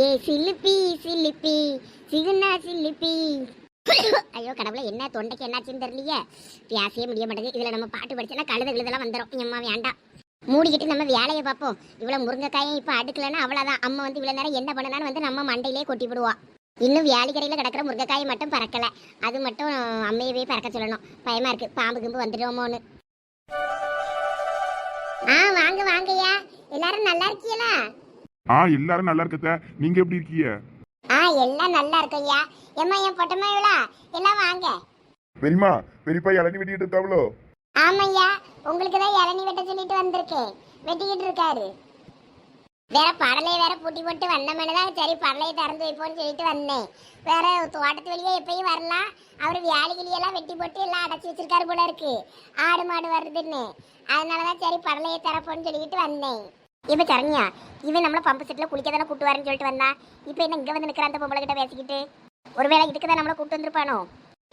ஏ சிலிப்பி சிலிப்பி. சிகுனா சிலிப்பி. ஐயோ கடவுளை என்ன தொண்டைக்கு என்னாச்சுன்னு தெரியலையே. பேசவே முடிய மாட்டேங்குது. இதில் நம்ம பாட்டு படிச்சோன்னா கழுத கழுதெல்லாம் வந்துடும் எம்மா வேண்டாம். மூடிக்கிட்டு நம்ம வேலையை பார்ப்போம். இவ்வளோ முருங்கைக்காயும் இப்போ அடுக்கலைன்னா அவ்வளோதான் அம்மா வந்து இவ்வளோ நேரம் என்ன பண்ணனான்னு வந்து நம்ம மண்டையிலே கொட்டி விடுவா. இன்னும் வேலைக்கரையில் கிடக்கிற முருங்கைக்காயை மட்டும் பறக்கலை. அது மட்டும் அம்மையவே பறக்க சொல்லணும். பயமாக இருக்குது பாம்பு கிம்பு வந்துடுவோமோன்னு. ஆ வாங்க வாங்கய்யா. எல்லாரும் நல்லா இருக்கீங்களா? ஆ எல்லாரும் நல்லா இருக்கத்த. நீங்க எப்படி இருக்கீங்க? ஆ எல்லாம் நல்லா இருக்கய்யா ஏம்மா என் பொட்டம்மா இவளா? எல்லாம் வாங்க. பெரியமா பெரியப்பா இளநி வெட்டிட்டு இருக்காவளோ? ஆமையா உங்களுக்கு தான் இளநி வெட்ட சொல்லிட்டு வந்திருக்கேன். வெட்டிக்கிட்டு இருக்காரு. வேற படலையை வேற பூட்டி போட்டு வந்தமேனு தான் சரி படலையை திறந்து வைப்போம்னு சொல்லிட்டு வந்தேன். வேற தோட்டத்து வழியே எப்பயும் வரலாம். அவர் வேலைகிளியெல்லாம் வெட்டி போட்டு எல்லாம் அடைச்சி வச்சிருக்காரு போல இருக்கு. ஆடு மாடு வருதுன்னு. அதனாலதான் சரி படலையை திறப்போம்னு சொல்லிட்டு வந்தேன். இப்ப சரண்யா இவன் நம்மள பம்பு செட்ல குளிக்க தானே கூட்டு வரேன்னு சொல்லிட்டு வந்தா. இப்ப என்ன இங்க வந்து நிக்கிற அந்த பொம்பளை கிட்ட பேசிக்கிட்டு? ஒருவேளை இதுக்கு தான் நம்மள கூட்டு வந்திருப்பானோ?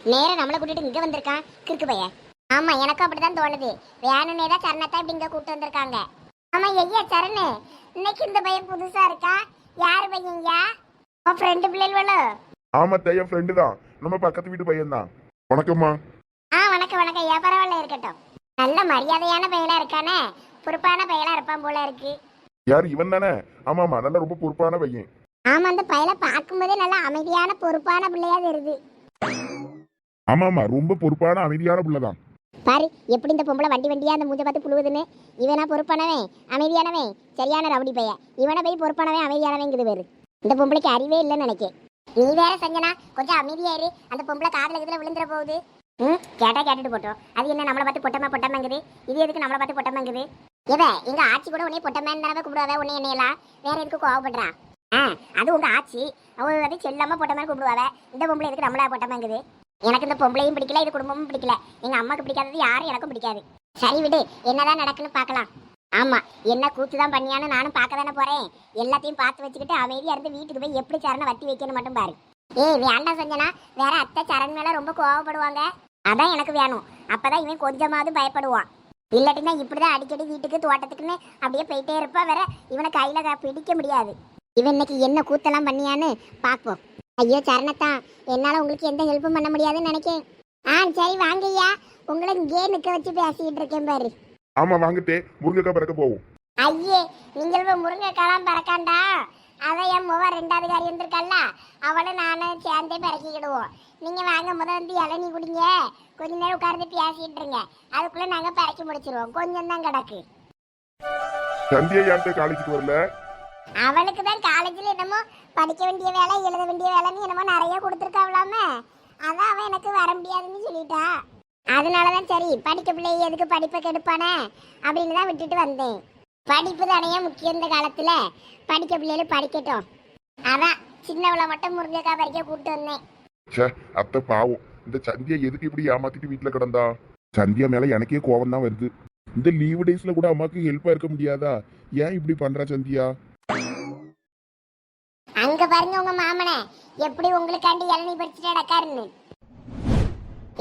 நேரா நம்மள கூட்டிட்டு இங்க வந்திருக்கான். கிறுக்கு பையன் ஆமா எனக்கும் அப்படிதான் தோணுது. வேணும்னே தான் சரணத்தை இப்படி இங்க கூட்டு வந்திருக்காங்க. ஆமா ஐயா சரணு இன்னைக்கு இந்த பையன் புதுசா இருக்கா? யாரு பையன்யா உன் ஃப்ரெண்டு பிள்ளைகளோ ஆமா தையன் ஃப்ரெண்டு தான். நம்ம பக்கத்து வீட்டு பையன் தான். வணக்கம்மா. ஆ வணக்கம் வணக்கம் ஐயா. பரவாயில்ல இருக்கட்டும். நல்ல மரியாதையான பையனா இருக்கானே. பொறுப்பான பையனா இருப்பான் போல இருக்கு. யார்? இவன் தானே? ஆமாமா நல்லா ரொம்ப பொறுப்பான பையன். ஆமா அந்த பையனை பார்க்கும்போதே நல்ல அமைதியான பொறுப்பான பிள்ளையா தெரியுது. ஆமாமா ரொம்ப பொறுப்பான அமைதியான பிள்ளை தான் பாரு எப்படி இந்த பொம்பளை வண்டி வண்டியா அந்த மூஞ்ச பார்த்து புழுவுதுன்னு. இவனா பொறுப்பானவன் அமைதியானவன் சரியான ரவுடி பையன். இவனை போய் பொறுப்பானவன் அமைதியானவங்கிறது பேரு இந்த பொம்பளைக்கு அறிவே இல்லைன்னு நினைக்கேன். நீ வேற சஞ்சனா கொஞ்சம் அமைதியா இரு அந்த பொம்பளை காதுல இதுல விழுந்துற போகுது. ம்? கேட்டா கேட்டுட்டு போட்டோம். அது என்ன நம்மளை பார்த்து பொட்டமா பொட்டமாங்குது? இது எதுக்கு நம்மளை பார்த்து பொட்டமாங்குது? இவ எங்க ஆச்சி கூட உன்னை பொட்டமேன் தானே கூப்பிடுவாவே? உன்னை என்னையெல்லாம் வேற எதுக்கு கோவப்படுறான் ஆ அது உங்க ஆச்சி. அவ வந்து செல்லாம பொட்டமே கூப்பிடுவாவே? இந்த பொம்பளை எதுக்கு நம்மளா பொட்டமேங்குது எனக்கு இந்த பொம்பளையும் பிடிக்கல இது குடும்பமும் பிடிக்கல. எங்க அம்மாக்கு பிடிக்காதது யாரும் எனக்கும் பிடிக்காது. சரி விடு என்னதான் நடக்குன்னு பார்க்கலாம் ஆமா என்ன கூத்து தான் பண்ணியான்னு நானும் பார்க்க தானே போறேன். எல்லாத்தையும் பார்த்து வச்சுக்கிட்டு அமைதியா இருந்து வீட்டுக்கு போய் எப்படி சரணை வத்தி வைக்கணும் மட்டும் பாரு. ஏய் வேண்டாம் சஞ்சனா வேற அத்தை சரண் மேல ரொம்ப கோவப்படுவாங்க. அதான் எனக்கு வேணும். அப்பதான் இவன் கொஞ்சமாவது பயப்படுவான். இல்லாட்டினா இப்படிதான் அடிக்கடி வீட்டுக்கு தோட்டத்துக்குன்னு அப்படியே போயிட்டே இருப்பா வேற. இவனை கையில பிடிக்க முடியாது. இவன் இன்னைக்கு என்ன கூத்தெல்லாம் பண்ணியான்னு பார்ப்போம் ஐயோ சரணத்தான் என்னால உங்களுக்கு எந்த ஹெல்ப்பும் பண்ண முடியாதுன்னு நினைக்கேன். ஆ சரி வாங்கய்யா. உங்களை இங்கே நிக்க வச்சு பேசிக்கிட்டு இருக்கேன் பாரு. ஆமா வாங்கிட்டே முருங்கைக்காய் பறக்க போவோம். ஐயே நீங்கள் முருங்கைக்காலாம் பறக்காண்டா? என் முவ ரெண்டாவது காரி வந்திருக்கல்ல அவளை நானும் சேர்ந்தே பறக்கிக்கிடுவோம். நீங்க வாங்க முத வந்து இளநீ குடிங்க. கொஞ்ச நேரம் உட்கார்ந்து பேசிட்டு இருங்க. அதுக்குள்ள நாங்க பறக்கி முடிச்சிருவோம். கொஞ்சம் தான் கிடக்கு. சந்தியா யார்கிட்ட காலேஜுக்கு வரல? அவளுக்கு தான் காலேஜில் என்னமோ படிக்க வேண்டிய வேலை எழுத வேண்டிய வேலைன்னு என்னமோ நிறைய கொடுத்துருக்காவலாம அதான் அவன் எனக்கு வர முடியாதுன்னு சொல்லிட்டா. அதனால தான் சரி படிக்க பிள்ளை எதுக்கு படிப்பை கெடுப்பானே அப்படின்னு தான் விட்டுட்டு வந்தேன். படிப்பு தானே முக்கியம் இந்த காலத்தில்? படிக்க பிள்ளைகள் படிக்கட்டும். அதான் சின்னவளை மட்டும் முருங்கைக்காய் பறிக்க கூப்பிட்டு வந்தேன். ச்சே அத்தை பாவம். இந்த சந்தியா எதுக்கு இப்படி ஏமாத்திட்டு வீட்டுல கிடந்தா? சந்தியா மேல எனக்கே கோவம் தான் வருது. இந்த லீவு டேஸ்ல கூட அம்மாக்கு ஹெல்ப்பா இருக்க முடியாதா? ஏன் இப்படி பண்றா சந்தியா? அங்க பாருங்க உங்க மாமனை. எப்படி உங்களுக்காண்டி இளநீ பறிச்சுட்டு அடக்காருன்னு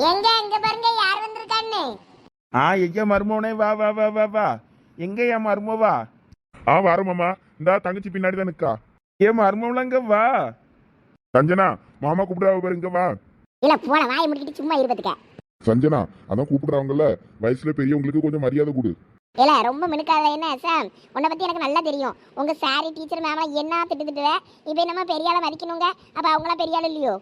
எங்க அங்க பாருங்க யார் வந்திருக்கான்னு. ஆ ஐயா மருமவனே? வா வா வா வா வா. எங்க என் மருமவா? ஆ வாரமாமா இந்தா தங்கச்சி பின்னாடி தான் நிக்கா. ஏன் மருமவளங்க வா. சஞ்சனா மாமா கூப்பிடுறாவ பாரு இங்க வா. இல்ல போன வாயை முடிக்கிட்டு சும்மா இருப்பதுக்க சஞ்சனா அதான் கூப்பிடுறாங்கல்ல. வயசுல பெரியவங்களுக்கு கொஞ்சம் மரியாதை கொடு. இல்ல ரொம்ப மினுக்காத என்ன சாம்? உன்னை பத்தி எனக்கு நல்லா தெரியும். உங்க சாரி டீச்சர் மேம்லாம் என்ன திட்டு திட்டுவ இப்போ நம்ம பெரிய ஆளை மதிக்கணுங்க. அப்ப அவங்களாம் பெரிய ஆள் இல்லையோ?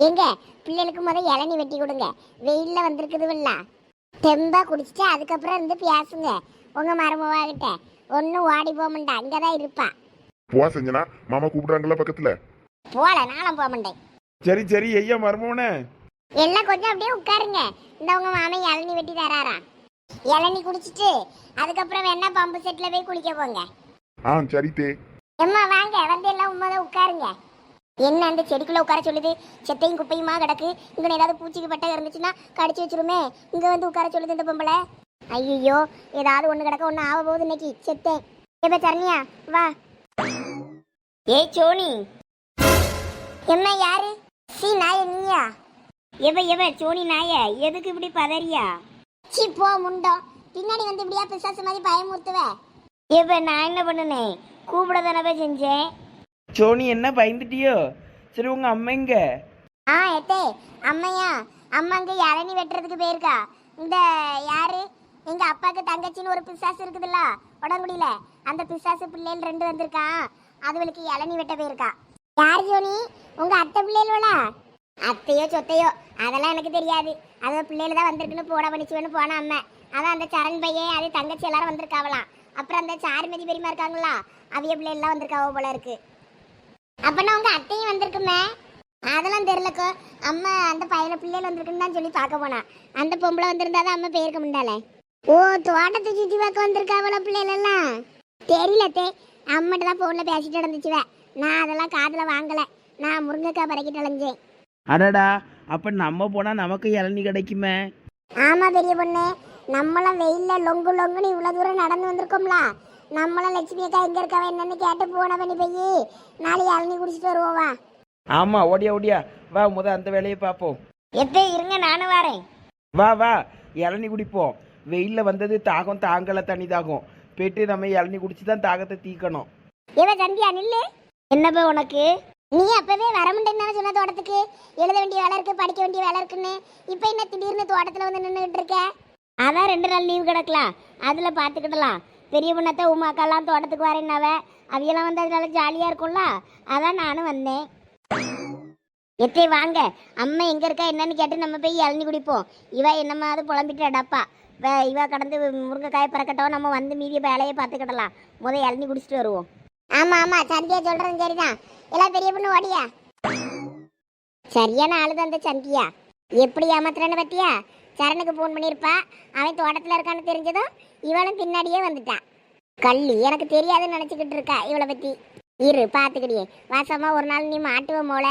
எங்க? பிள்ளைகளுக்கு முத இளநீ வெட்டி கொடுங்க. வெயில்ல வந்திருக்குதுல்ல தெம்பா குடிச்சிட்டு அதுக்கப்புறம் இருந்து பேசுங்க உங்க மருமவா கிட்ட ஒன்னும் ஓடி போக மாட்டா அங்கதான் இருப்பா. போ சஞ்சனா மாமா கூப்பிடுறாங்கல்ல பக்கத்துல. போல நானும் போக மாட்டேன். சரி சரி ஐயா மருமவனே. எல்லாம் கொஞ்சம் அப்படியே உட்காருங்க. இந்த உங்க மாமன் இளநீ வெட்டி தராரா? இளநீ குடிச்சிட்டு அதுக்கப்புறம் வேணா பம்பு செட்ல போய் குளிக்க போங்க. ஆ சரி தே. எம்மா வாங்க. வந்து எல்லாம் உண்மைதான் உட்காருங்க. என்ன அந்த செடிக்குள்ள உட்கார சொல்லுது? செத்தையும் குப்பையுமா கிடக்கு? இங்க ஏதாவது பூச்சிக்கு பட்டை இருந்துச்சுன்னா கடிச்சு வச்சிருமே. இங்க வந்து உட்கார சொல்லுது இந்த பொம்பளை. ஐயோ ஏதாவது ஒண்ணு கிடக்க ஒண்ணு ஆக போகுது இன்னைக்கு செத்தேன். எப்ப சரணியா வா. ஏய் சோனி. எம்மா யாரு? சி நாய நீயா? எவ எவ சோனி நாய எதுக்கு இப்படி பதறியா? சி போ முண்டம் பின்னாடி வந்து இப்படியா பிசாசு மாதிரி பயமுறுத்துவ? எவ நான் என்ன பண்ணுனேன் கூப்பிட தானவே செஞ்சேன். சோனி என்ன பயந்துட்டியோ? சரி உங்க அம்மா எங்க? ஆ எத்தே அம்மையா? அம்மா அங்க இளநி வெட்டுறதுக்கு போயிருக்கா. இந்த யாரு? எங்க அப்பாக்கு தங்கச்சின்னு ஒரு பிசாசு இருக்குதுல்ல உடங்குடியில அந்த பிசாசு பிள்ளைகள் ரெண்டு வந்திருக்கான். அதுகளுக்கு இளநி வெட்ட போயிருக்கா யார் ஜோனி? உங்க அத்தை பிள்ளைகளா அத்தையோ சொத்தையோ அதெல்லாம் எனக்கு தெரியாது. அது பிள்ளைகள் தான் வந்திருக்குன்னு போட பண்ணிச்சுவேன்னு போன அம்மா. அதான் அந்த சரண் பையன் அது தங்கச்சி எல்லாரும் வந்திருக்காவலாம். அப்புறம் அந்த சாருமதி பெரியமா இருக்காங்களா? அவிய பிள்ளைகள்லாம் வந்திருக்காவோ போல இருக்கு. அப்பனா உங்க அத்தையும் வந்திருக்குமே? அதெல்லாம் தெரியலக்கோ. அம்மா அந்த பையனை பிள்ளைகள் வந்திருக்குன்னு தான் சொல்லி பார்க்க போனா. அந்த பொம்பளை வந்திருந்தா தான் அம்மா போயிருக்க முடியாலே ஓ தோட்டத்தை சுற்றி பார்க்க வந்திருக்காவளோ பிள்ளைகள் எல்லாம் தெரியல தே அம்மாட்ட தான் ஃபோனில் பேசிட்டு இருந்துச்சுவே நான் அதெல்லாம் காதில் வாங்கலை. நான் முருங்கைக்காய் பறக்கிட்டு அலைஞ்சேன். அடடா அப்ப நம்ம போனா நமக்கு இளநீ கிடைக்குமே? ஆமாம் பெரிய பொண்ணு. நம்மளும் வெயிலில் லொங்கு லொங்குன்னு இவ்வளோ தூரம் நடந்து வந்திருக்கோம்ல. நம்மளும் லட்சுமி அக்கா எங்கே இருக்கவ என்னன்னு கேட்டு போன பண்ணி போய் நாளைக்கு இளநீ குடிச்சிட்டு வருவோம் வா. ஆமா ஓடியா ஓடியா. வா முத அந்த வேலையை பார்ப்போம். எப்போ இருங்க நானும் வரேன். வா வா. இளநீ குடிப்போம். வெயில்ல வந்தது தாகம் தாங்கல தனி தாகம். போயிட்டு நம்ம இளநி குடிச்சு தான் தாகத்தை தீக்கணும். இவ சந்தியா நில்லு. என்னப்பா உனக்கு? நீ அப்பவே வர முடியும்னு சொன்ன தோட்டத்துக்கு? எழுத வேண்டிய வேலை இருக்கு படிக்க வேண்டிய வேலை இருக்குன்னு. இப்போ என்ன திடீர்னு தோட்டத்தில் வந்து நின்றுட்டு இருக்க? அதான் ரெண்டு நாள் லீவ் கிடக்கலாம். அதில் பார்த்துக்கிடலாம் பெரிய பொண்ணத்தை உமாக்கெல்லாம் தோட்டத்துக்கு வரேன்னாவ. அவையெல்லாம் வந்து அதனால ஜாலியாக இருக்கும்ல? அதான் நானும் வந்தேன். எத்தே வாங்க. அம்மா எங்கே இருக்கா என்னன்னு கேட்டு நம்ம போய் இளநி குடிப்போம். இவ என்னமாவது புலம்பிட்டு அடப்பா இவ கடந்து முருங்கைக்காய் பறக்கட்டும். நம்ம வந்து மீதிய வேலையை பார்த்துக்கிடலாம். முதல் இளநி குடிச்சிட்டு வருவோம். ஆமா ஆமா. சந்தியா சொல்றது சரிதான். எல்லாம் பெரிய பொண்ணு ஓடியா? சரியான ஆளுதான் அந்த சந்தியா. எப்படி ஏமாத்துறேன்னு பத்தியா? சரணுக்கு ஃபோன் பண்ணியிருப்பா. அவன் தோட்டத்தில் இருக்கான்னு தெரிஞ்சதும் இவளும் பின்னாடியே வந்துட்டான் கள்ளி எனக்கு தெரியாதுன்னு நினச்சிக்கிட்டு இருக்கா இவளை பற்றி இரு பார்த்துக்கிடியே வாசமா ஒரு நாள் நீ மாட்டுவ மோல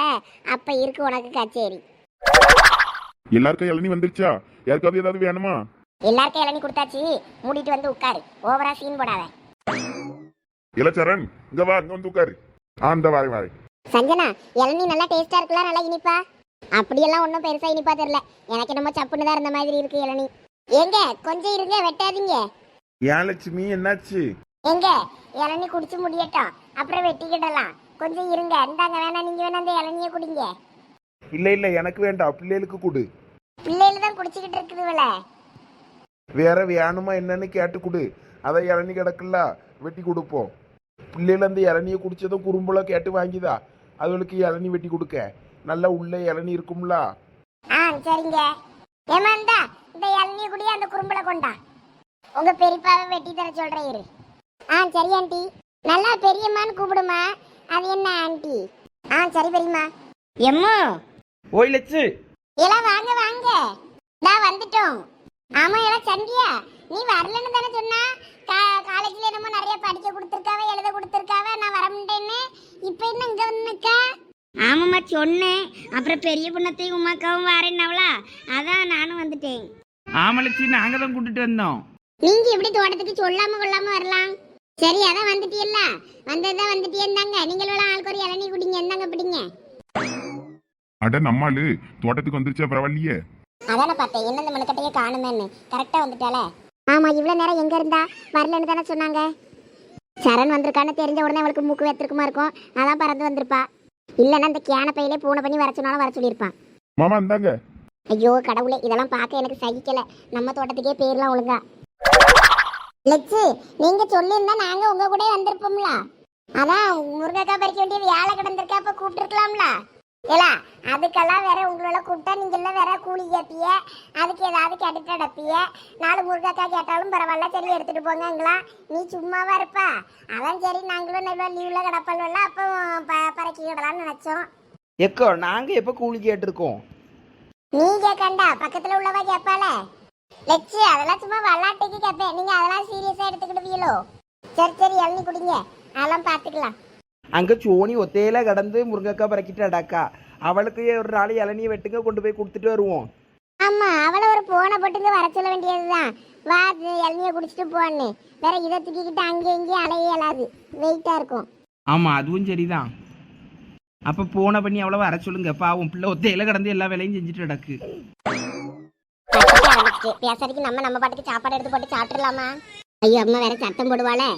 அப்போ இருக்கு உனக்கு கச்சேரி. எல்லாருக்கும் இளநீ வந்துருச்சா? யாருக்காவது ஏதாவது வேணுமா? எல்லாருக்கும் இளநீ கொடுத்தாச்சு. மூடிட்டு வந்து உட்காரு. ஓவரா சீன் போடாத. இளச்சரன் இங்க வா இங்க வந்து உட்காரு. ஆ இந்த வாரேன் வாரேன் சஞ்சனா இளநீ நல்லா டேஸ்டா இருக்குல்ல நல்லா இனிப்பா? அப்படியெல்லாம் ஒன்றும் பெருசா இனிப்பா தெரியல. எனக்கு என்னமோ சப்புன்னு தான் இருந்த மாதிரி இருக்கு இளநீ. எங்க கொஞ்சம் இருங்க வெட்டாதீங்க. ஏன் லட்சுமி என்னாச்சு? எங்க இளநீ குடிச்சு முடியட்டும். அப்புறம் வெட்டிக்கிடலாம் கொஞ்சம் இருங்க. இந்தாங்க வேணா நீங்க வேணா அந்த இளநியை குடிங்க. இல்ல இல்ல. எனக்கு வேண்டாம். பிள்ளைகளுக்கு கொடு. பிள்ளைகள் தான் குடிச்சுக்கிட்டு இருக்குதுவல வேற வேணுமா என்னன்னு கேட்டு கொடு. அதை இளநீ கிடக்குல்ல வெட்டி கொடுப்போம். பிள்ளைகள் அந்த இளநியை குடிச்சதும் குறும்புல கேட்டு வாங்கிதா. அதுகளுக்கு இளநீ வெட்டி கொடுக்க. நல்லா உள்ள இளநீ இருக்கும்ல. ஆ சரிங்க. ஏமாந்தா இந்த இளநியை குடி அந்த குறும்புல கொண்டா. உங்க பெரியப்பாவை வெட்டி தர சொல்றேன் இரு. ஆ சரி ஆண்டி. நல்லா பெரியம்மான்னு கூப்பிடுமா. அது என்ன ஆண்டி? ஆ சரி பெரியம்மா. எம்மோ? ஓய் லட்சு எல்லாம் வாங்க வாங்க. நான் வந்துட்டோம். ஆமா எல்லாம் சந்தியா? நீ வரலன்னு தானே சொன்னா. கா- காலேஜ்ல என்னமோ நிறைய படிக்க கொடுத்துருக்காவ எழுத கொடுத்துருக்காவ நான் வர முடியேன்னு இப்போ என்ன இங்க வந்து நிக்கா ஆமாம்மா சொன்னேன். அப்புறம் பெரிய பொண்ணத்தையும் உமாக்காவும் வரேன்னாவளா? அதான் நானும் வந்துட்டேன். ஆமா லட்சுமி நாங்க தான் கூட்டிட்டு வந்தோம். நீங்க எப்படி தோட்டத்துக்கு சொல்லாம கொள்ளாம வரலாம். சரி அதான் வந்துட்டியல்ல. வந்ததுதான் வந்துட்டே இருந்தாங்க நீங்களும் ஆளுக்கு ஒரு இளநீ குடிங்க இருந்தாங்க பிடிங்க. அட நம்மாளு தோட்டத்துக்கு வந்துருச்சா பரவாயில்லையே? அதானே பார்த்தேன். என்ன இந்த மனுக்கட்டையே காணுமேன்னு கரெக்டாக வந்துட்டால ஆமா இவ்வளோ நேரம் எங்க இருந்தா? வரலன்னு தானே சொன்னாங்க. சரண் வந்திருக்கான்னு தெரிஞ்ச உடனே அவளுக்கு மூக்கு வெத்திருக்குமா இருக்கும். அதான் பறந்து வந்திருப்பா. இல்லைன்னா இந்த கேன பையிலே பூனை பண்ணி வர சொன்னாலும் வர சொல்லியிருப்பான். மாமா இந்தாங்க. ஐயோ கடவுளே இதெல்லாம் பார்க்க எனக்கு சகிக்கல. நம்ம தோட்டத்துக்கே பேர்லாம் ஒழுங்கா. லட்சு நீங்க சொல்லியிருந்தா நாங்க உங்க கூட வந்திருப்போம்ல. அதான் முருங்கைக்காய் பறிக்க வேண்டிய வேலை கிடந்திருக்கா அப்ப கூப்பிட்டுருக்கலாம்ல. ஏலா அதுக்கெல்லாம் வேற உங்களோட கூப்பிட்டா நீங்க எல்லாம் வேற கூலி கேட்பிய அதுக்கு ஏதாவது கேட்டுட்டு அடப்பிய நாலு முருங்கைக்காய் கேட்டாலும் பரவாயில்ல சரி எடுத்துட்டு போங்கங்களா. நீ சும்மாவா இருப்பா. அதான் சரி நாங்களும் நல்ல லீவ்ல கிடப்பல்ல அப்போ ப- பறக்கிக்கிடலாம்னு நினைச்சோம். எக்கோ நாங்க எப்ப கூலி கேட்டிருக்கோம்? நீ கேட்கண்டா பக்கத்துல உள்ளவ கேட்பால லட்சு அதெல்லாம் சும்மா விளாட்டுக்கு கேட்பேன் நீங்க அதெல்லாம் சீரியஸா எடுத்துக்கிடுவீங்களோ சரி சரி இளநீ குடிங்க. அதெல்லாம் பார்த்துக்கலாம் அங்க சோனி ஒத்தையில கடந்து முருங்கக்காய் பறக்கிட்டு அடாக்கா அவளுக்கு ஒரு நாள் இளநியை வெட்டுங்க கொண்டு போய் கொடுத்துட்டு வருவோம். ஆமா அவளை ஒரு போனை போட்டுங்க வர சொல்ல வேண்டியதுதான். வா இளநியை குடிச்சிட்டு போன்னு. வேற இதை தூக்கிக்கிட்டு அங்கேயும் இங்கேயும் அலைய இயலாது வெயிட்டா இருக்கும். ஆமா அதுவும் சரிதான். அப்ப போன பண்ணி அவ்வளவு வர சொல்லுங்க. பாவம் பிள்ளை ஒத்தையில கடந்து எல்லா வேலையும் செஞ்சுட்டு கிடக்கு. கத்திக்க ஆரம்பிச்சு பேசுறதுக்கு நம்ம நம்ம பாட்டுக்கு சாப்பாடு எடுத்து போட்டு சாப்பிடலாமா ஐயோ அம்மா வேற சத்தம் போடுவாளே.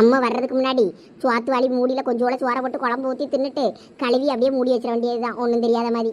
அம்மா வர்றதுக்கு முன்னாடி சுவாத்து வாளி மூடியில் கொஞ்சோட சோறை போட்டு குழம்பு ஊற்றி தின்னுட்டு கழுவி அப்படியே மூடி வச்சிட வேண்டியதுதான். ஒன்றும் தெரியாத மாதிரி.